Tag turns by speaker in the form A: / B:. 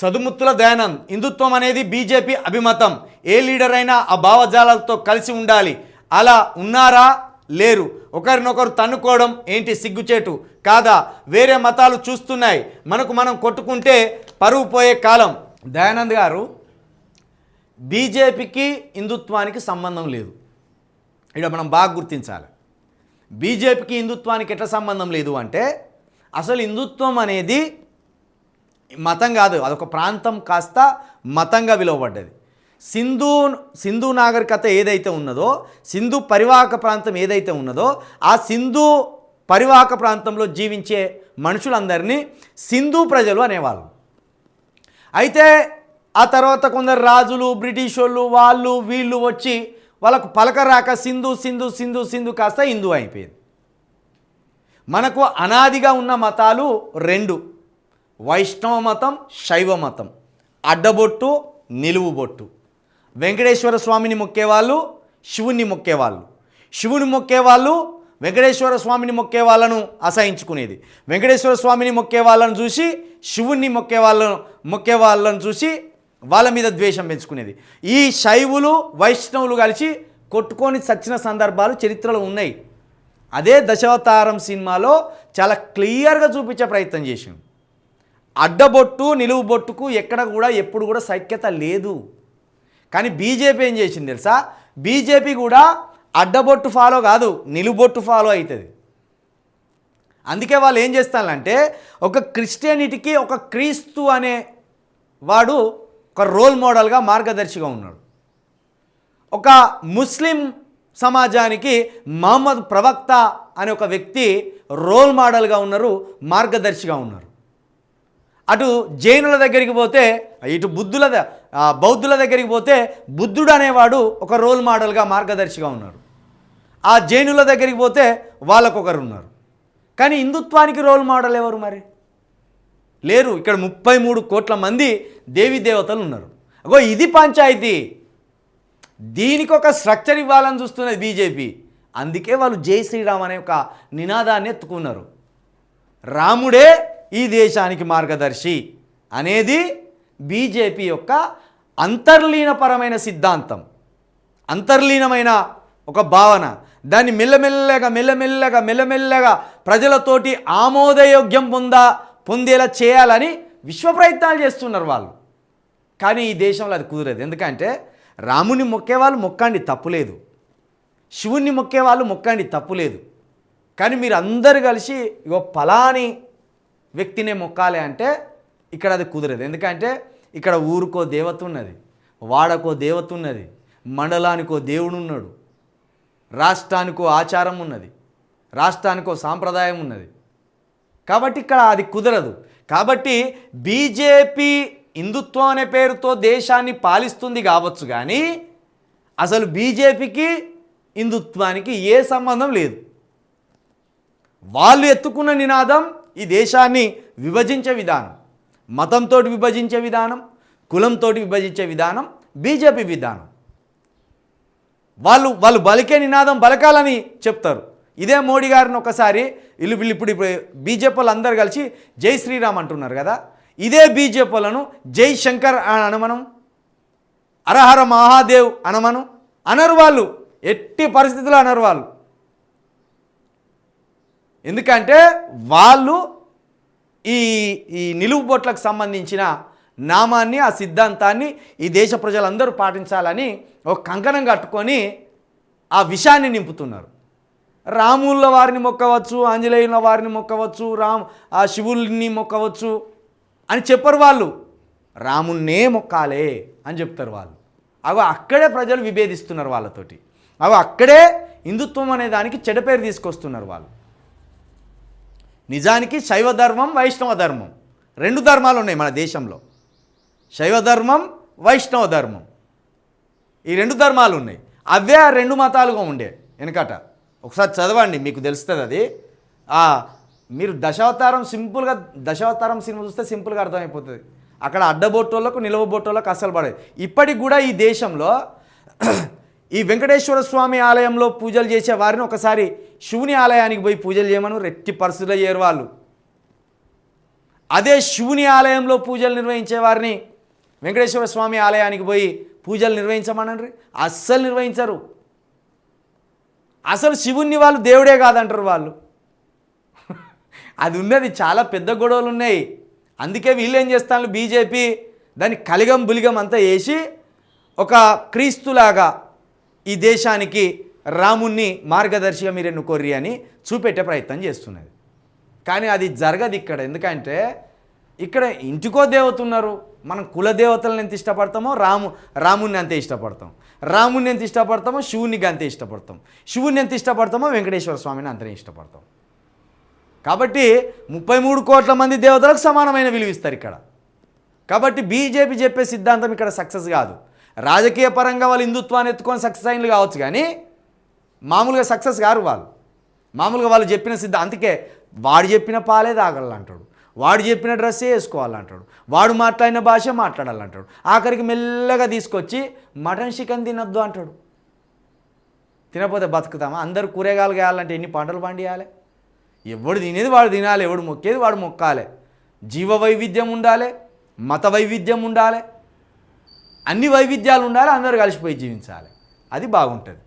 A: సదుముత్తుల దయానంద్ హిందుత్వం అనేది బీజేపీ అభిమతం. ఏ లీడర్ అయినా ఆ భావజాలాలతో కలిసి ఉండాలి. అలా ఉన్నారా? లేరు. ఒకరినొకరు తన్నుకోవడం ఏంటి సిగ్గుచేటు? కాదా? వేరే మతాలు చూస్తున్నాయి. మనకు మనం కొట్టుకుంటే పరువు పోయే కాలం. దయానంద్ గారు బీజేపీకి హిందుత్వానికి సంబంధం లేదు. ఇక్కడ మనం బాగా గుర్తించాలి. బీజేపీకి హిందుత్వానికి ఎట్లా సంబంధం లేదు అంటే అసలు హిందుత్వం అనేది మతం కాదు అదొక ప్రాంతం కాస్త మతంగా విలువబడ్డది. సింధు సింధు నాగరికత ఏదైతే ఉన్నదో సింధు పరివాహక ప్రాంతం ఏదైతే ఉన్నదో ఆ సింధు పరివాహక ప్రాంతంలో జీవించే మనుషులందరినీ సింధు ప్రజలు అనేవాళ్ళు. అయితే ఆ తర్వాత కొందరు రాజులు బ్రిటిష్ వాళ్ళు వాళ్ళు వీళ్ళు వచ్చి వాళ్ళకు పలకరాక సింధు సింధు సింధు సింధు కాస్త హిందూ అయిపోయింది. మనకు అనాదిగా ఉన్న మతాలు రెండు. వైష్ణవ మతం శైవ మతం అడ్డబొట్టు నిలువు బొట్టు వెంకటేశ్వర స్వామిని మొక్కేవాళ్ళు శివుణ్ణి మొక్కేవాళ్ళు. శివుని మొక్కేవాళ్ళు వెంకటేశ్వర స్వామిని మొక్కే వాళ్ళను అసహించుకునేది వెంకటేశ్వర స్వామిని మొక్కే వాళ్ళను చూసి శివుణ్ణి మొక్కే వాళ్ళను మొక్కే వాళ్ళను చూసి వాళ్ళ మీద ద్వేషం పెంచుకునేది. ఈ శైవులు వైష్ణవులు కలిసి కొట్టుకొని చచ్చిన సందర్భాలు చరిత్రలో ఉన్నాయి. అదే దశావతారం సినిమాలో చాలా క్లియర్గా చూపించే ప్రయత్నం చేసింది అడ్డబొట్టు నిలువు బొట్టుకు ఎక్కడ కూడా ఎప్పుడు కూడా సఖ్యత లేదు. కానీ బీజేపీ ఏం చేసింది తెలుసా? బీజేపీ కూడా అడ్డబొట్టు ఫాలో కాదు నిలుబొట్టు ఫాలో అవుతుంది. అందుకే వాళ్ళు ఏం చేస్తారంటే ఒక క్రిస్టియానిటీకి ఒక క్రీస్తు అనే వాడు ఒక రోల్ మోడల్గా మార్గదర్శిగా ఉన్నాడు. ఒక ముస్లిం సమాజానికి మహమ్మద్ ప్రవక్త అనే ఒక వ్యక్తి రోల్ మోడల్గా ఉన్నారు మార్గదర్శిగా ఉన్నారు. అటు జైనుల దగ్గరికి పోతే ఇటు బుద్ధుల ద- బౌద్ధుల దగ్గరికి పోతే బుద్ధుడు అనేవాడు ఒక రోల్ మోడల్గా మార్గదర్శిగా ఉన్నారు ఆ జైనుల దగ్గరికి పోతే వాళ్ళకొకరు ఉన్నారు కానీ హిందుత్వానికి రోల్ మోడల్ ఎవరు మరి? లేరు. ఇక్కడ ముప్పై మూడు కోట్ల మంది దేవీ దేవతలు ఉన్నారు. అగో ఇది పంచాయతీ. దీనికి ఒక స్ట్రక్చర్ ఇవ్వాలని చూస్తున్నది బీజేపీ. అందుకే వాళ్ళు జై శ్రీరామ్ అనే ఒక నినాదాన్ని ఎత్తుకున్నారు. రాముడే ఈ దేశానికి మార్గదర్శి అనేది బీజేపీ యొక్క అంతర్లీనపరమైన సిద్ధాంతం. అంతర్లీనమైన ఒక భావన. దాన్ని మెల్లమెల్లగా మెల్లమెల్లగా మెల్లమెల్లగా ప్రజలతోటి ఆమోదయోగ్యం పొందా పొందేలా చేయాలని విశ్వ ప్రయత్నాలు చేస్తున్నారు వాళ్ళు. కానీ ఈ దేశంలో అది కుదరదు. ఎందుకంటే రాముని మొక్కేవాళ్ళు మొక్కండి తప్పులేదు శివుణ్ణి మొక్కేవాళ్ళు మొక్కండి తప్పులేదు కానీ మీరు అందరు కలిసి ఇగో ఫలాని వ్యక్తినే మొక్కాలి అంటే ఇక్కడ అది కుదరదు. ఎందుకంటే ఇక్కడ ఊరుకో దేవత ఉన్నది వాడకో దేవత ఉన్నది మండలానికో దేవుడు ఉన్నాడు రాష్ట్రానికో ఆచారం ఉన్నది రాష్ట్రానికో సాంప్రదాయం ఉన్నది. కాబట్టి ఇక్కడ అది కుదరదు. కాబట్టి బీజేపీ హిందుత్వం అనే పేరుతో దేశాన్ని పాలిస్తుంది కావచ్చు కానీ అసలు బీజేపీకి హిందుత్వానికి ఏ సంబంధం లేదు. వాళ్ళు ఎత్తుకున్న నినాదం ఈ దేశాన్ని విభజించే విధానం మతంతో విభజించే విధానం కులంతో విభజించే విధానం బీజేపీ విధానం. వాళ్ళు వాళ్ళు బలికే నినాదం బలకాలని చెప్తారు. ఇదే మోడీ గారిని ఒకసారి వీళ్ళు వీళ్ళు ఇప్పుడు బీజేపీ వాళ్ళు అందరు కలిసి జై శ్రీరామ్ అంటున్నారు కదా. ఇదే బీజేపీ వాళ్ళను జై శంకర్ అని అనమనం అరహర మహాదేవ్ అనమను అనరు వాళ్ళు ఎట్టి పరిస్థితుల్లో అనరు వాళ్ళు. ఎందుకంటే వాళ్ళు ఈ ఈ నిలువు బొట్లకు సంబంధించిన నామాన్ని ఆ సిద్ధాంతాన్ని ఈ దేశ ప్రజలందరూ పాటించాలని ఒక కంకణం కట్టుకొని ఆ విషయాన్ని నింపుతున్నారు. రాముల వారిని మొక్కవచ్చు ఆంజనేయుల వారిని మొక్కవచ్చు రామ్ ఆ శివుల్ని మొక్కవచ్చు అని చెప్పరు వాళ్ళు. రామున్నే మొక్కాలే అని చెప్తారు వాళ్ళు. అవి అక్కడే ప్రజలు విభేదిస్తున్నారు వాళ్ళతోటి. అవి అక్కడే హిందుత్వం అనే దానికి చెడపేరు తీసుకొస్తున్నారు వాళ్ళు. నిజానికి శైవ ధర్మం వైష్ణవ ధర్మం రెండు ధర్మాలు ఉన్నాయి మన దేశంలో. శైవ ధర్మం వైష్ణవ ధర్మం ఈ రెండు ధర్మాలు ఉన్నాయి. అవే ఆ రెండు మతాలుగా ఉండే వెనకట. ఒకసారి చదవండి మీకు తెలుస్తుంది అది. మీరు దశావతారం సింపుల్గా దశావతారం సినిమా చూస్తే సింపుల్గా అర్థమైపోతుంది. అక్కడ అడ్డబొట్టోళ్ళకు నిలవబొట్టోళ్ళకు అస్సలు పడేది. ఇప్పటికి కూడా ఈ దేశంలో ఈ వెంకటేశ్వర స్వామి ఆలయంలో పూజలు చేసే వారిని ఒకసారి శివుని ఆలయానికి పోయి పూజలు చేయమని. రెట్టి పరిస్థితుల్లో చేయరు వాళ్ళు. అదే శివుని ఆలయంలో పూజలు నిర్వహించే వారిని వెంకటేశ్వర స్వామి ఆలయానికి పోయి పూజలు నిర్వహించమనండి. అస్సలు నిర్వహించరు. అసలు శివుణ్ణి వాళ్ళు దేవుడే కాదంటారు వాళ్ళు. అది ఉన్నది చాలా పెద్ద గొడవలు ఉన్నాయి. అందుకే వీళ్ళు ఏం చేస్తాను బీజేపీ దాన్ని కలిగం బులిగం అంతా వేసి ఒక క్రీస్తులాగా ఈ దేశానికి రాముణ్ణి మార్గదర్శిగా మీరు ఎన్నుకోర్రి అని చూపెట్టే ప్రయత్నం చేస్తున్నది. కానీ అది జరగదు ఇక్కడ. ఎందుకంటే ఇక్కడ ఇంటికో దేవత ఉన్నారు. మనం కుల దేవతలను ఎంత ఇష్టపడతామో రాము రాముణ్ణి అంతే ఇష్టపడతాం. రాముణ్ణి ఎంత ఇష్టపడతామో శివునికి అంతే ఇష్టపడతాం. శివుణ్ణి ఎంత ఇష్టపడతామో వెంకటేశ్వర స్వామిని అంతనే ఇష్టపడతాం. కాబట్టి ముప్పై మూడు కోట్ల మంది దేవతలకు సమానమైన విలువిస్తారు ఇక్కడ. కాబట్టి బీజేపీ చెప్పే సిద్ధాంతం ఇక్కడ సక్సెస్ కాదు. రాజకీయ పరంగా వాళ్ళు హిందుత్వాన్ని ఎత్తుకొని సక్సెస్ అయినలు కావచ్చు కానీ మామూలుగా సక్సెస్ కారు వాళ్ళు. మామూలుగా వాళ్ళు చెప్పిన సిద్ధ అందుకే వాడు చెప్పిన పాలే తాగలంటాడు. వాడు చెప్పిన డ్రెస్సే వేసుకోవాలంటాడు. వాడు మాట్లాడిన భాష మాట్లాడాలంటాడు. ఆఖరికి మెల్లగా తీసుకొచ్చి మటన్ చికెన్ తినొద్దు అంటాడు. తినకపోతే బతుకుతామా? అందరు కూరగాయలు కాయాలంటే ఎన్ని పంటలు పండియాలి? ఎవడు తినేది వాడు తినాలి ఎవడు మొక్కేది వాడు మొక్కాలి. జీవ వైవిధ్యం ఉండాలి మత వైవిధ్యం ఉండాలి. అన్ని వైవిధ్యాలు ఉండాలి అందరూ కలిసిపోయి జీవించాలి. అది బాగుంటుంది.